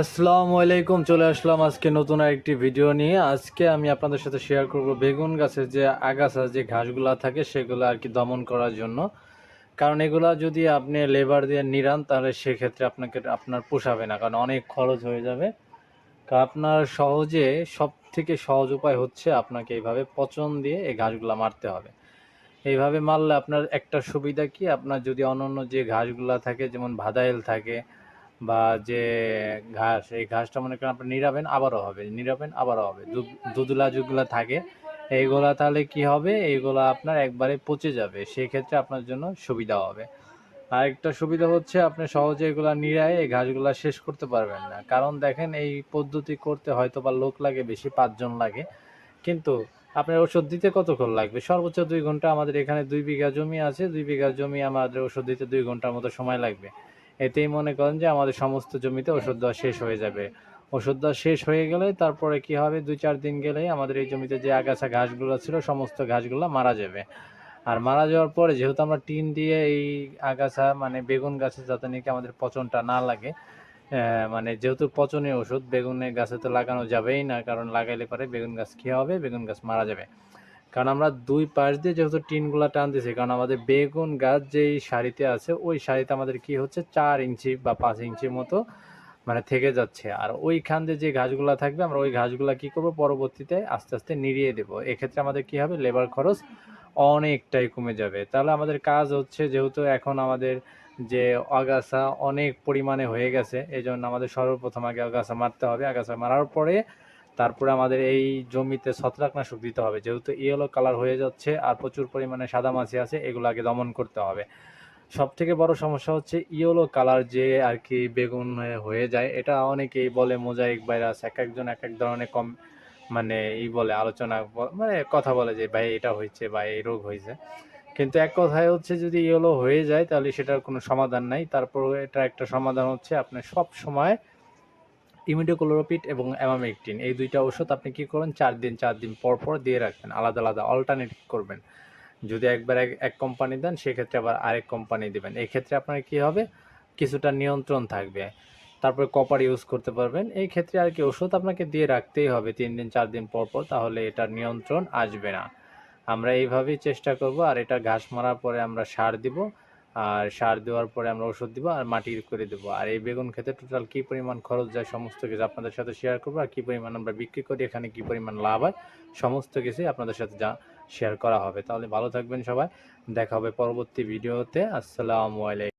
আসসালামু আলাইকুম, চলে আসলাম আজকে নতুন একটি ভিডিও নিয়ে। আজকে আমি আপনাদের সাথে শেয়ার করব বেগুন গাছের যে আগাছা, যে ঘাসগুলা থাকে, সেগুলো আর কি দমন করার জন্য। কারণ এগুলা যদি আপনি লেবার দিয়ে নিরান, তাহলে সেক্ষেত্রে আপনাকে, আপনার পোষাবে না, কারণ অনেক খরচ হয়ে যাবে। তা আপনার সহজে সব থেকে সহজ উপায় হচ্ছে আপনাকে এইভাবে পচন দিয়ে এই ঘাসগুলা মারতে হবে। এইভাবে মারলে আপনার একটা সুবিধা কি? আপনার যদি অন্যান্য যে ঘাসগুলা থাকে, যেমন ভাদাইল থাকে বা যে ঘাস এই ঘাসটা মনে করেন আপনি নিরাবেন, আবারও হবে। নিরাবেন, আবারও হবে। দুদুলা যেগুলা থাকে। এইগুলা তাহলে কি হবে? এইগুলা আপনার একবারে পচে যাবে। সেই ক্ষেত্রে আপনার জন্য সুবিধা হবে। আরেকটা সুবিধা হচ্ছে আপনি সহজে এগুলা নিরায় এই ঘাসগুলা শেষ করতে পারবেন না। কারণ দেখেন এই পদ্ধতি করতে হয়তো বা লোক লাগে, বেশি পাঁচজন লাগে। কিন্তু আপনার ওষুধ দিতে কতক্ষণ লাগবে? সর্বোচ্চ দুই ঘণ্টা আমাদের এখানে দুই বিঘা জমি আছে। দুই বিঘা জমি আমাদের ওষুধ দিতে দুই ঘণ্টার মতো সময় লাগবে। এতেই মনে করেন যে আমাদের সমস্ত জমিতে ওষুধ দেওয়া শেষ হয়ে যাবে। ওষুধ দেওয়া শেষ হয়ে গেলে তারপরে কি হবে? দুই, চার দিন গেলেই আমাদের এই জমিতে যে আগাছা ঘাসগুলো ছিল, সমস্ত ঘাসগুলো মারা যাবে। আর মারা যাওয়ার পরে যেহেতু আমরা টিন দিয়ে এই আগাছা মানে বেগুন গাছে যাতে নাকি আমাদের পচনটা না লাগে মানে যেহেতু পচনের ওষুধ, বেগুনের গাছে তো লাগানো যাবেই না, কারণ লাগাইলে পরে বেগুন গাছ কী হবে? বেগুন গাছ মারা যাবে। কারণ আমরা দুই পাশ দিয়ে যেহেতু টিনগুলা দিয়েছি কারণ আমাদের বেগুন গাছ যেই সারিতে আছে, ওই সারিতে আমাদের কি হচ্ছে, চার ইঞ্চি বা পাঁচ ইঞ্চির মতো মানে থেকে যাচ্ছে। আর ওইখান দিয়ে যে ঘাসগুলা থাকবে, আমরা ওই ঘাসগুলা কি করব, পরবর্তীতে আস্তে আস্তে নিড়িয়ে দেব। এক্ষেত্রে আমাদের কি হবে লেবার খরচ অনেকটাই কমে যাবে। তাহলে আমাদের কাজ হচ্ছে যেহেতু এখন আমাদের যে আগাছা অনেক পরিমাণে হয়ে গেছে এই জন্য আমাদের সর্বপ্রথম আগে আগাছা মারতে হবে। আগাছা মারার পরে তারপরে আমাদের এই জমিতে ছত্রাকনাশক দিতে হবে। যেহেতু ইয়েলো কালার হয়ে যাচ্ছে আর প্রচুর পরিমাণে সাদা মাছি আছে এগুলো আগে দমন করতে হবে। সব থেকে বড় সমস্যা হচ্ছে ইয়েলো কালার যে আর কি বেগুন হয়ে- যায়, এটা অনেকেই বলে মোজাইক ভাইরাস, এক একজন এক এক ধরনের কম মানে ই বলে, আলোচনা মানে কথা বলে যে, ভাই, এটা হয়েছে বা এই রোগ হয়েছে। কিন্তু এক কথায় হচ্ছে যদি ইয়েলো হয়ে যায়, তাহলে সেটার কোনো সমাধান নাই। তারপর এটা একটা সমাধান হচ্ছে আপনি সব সময় ইমিডোক্লোরোপিড এবং অ্যামামেকটিন। এই দুইটা ওষুধ আপনি কি করবেন চার দিন চার দিন পর পর দিয়ে রাখবেন। আলাদা আলাদা অল্টারনেট করবেন। যদি একবার এক এক কোম্পানি দেন, সেক্ষেত্রে আবার আরেক কোম্পানি দেবেন। এই ক্ষেত্রে আপনার কি হবে? কিছুটা নিয়ন্ত্রণ থাকবে। তারপরে কপার ইউজ করতে পারবেন। এই ক্ষেত্রে আর কি ওষুধ আপনাকে দিয়ে রাখতেই হবে তিন দিন, চার দিন পর পর, তাহলে এটার নিয়ন্ত্রণ আসবে না। আমরা এইভাবেই চেষ্টা করব, আর এটা ঘাস মারার পরে আমরা সার দিব। আর সার দেওয়ার পরে আমরা ওষুধ দিব আর মাটি করে দেবো। আর এই বেগুন খেতে টোটাল কী পরিমাণ খরচ যায় সমস্ত কিছু আপনাদের সাথে শেয়ার করব আর কী পরিমাণ আমরা বিক্রি করি, এখানে কী পরিমাণ লাভ হয়, সমস্ত কিছুই আপনাদের সাথে যা শেয়ার করা হবে। তাহলে ভালো থাকবেন সবাই, দেখা হবে পরবর্তী ভিডিওতে আসসালামু আলাইকুম।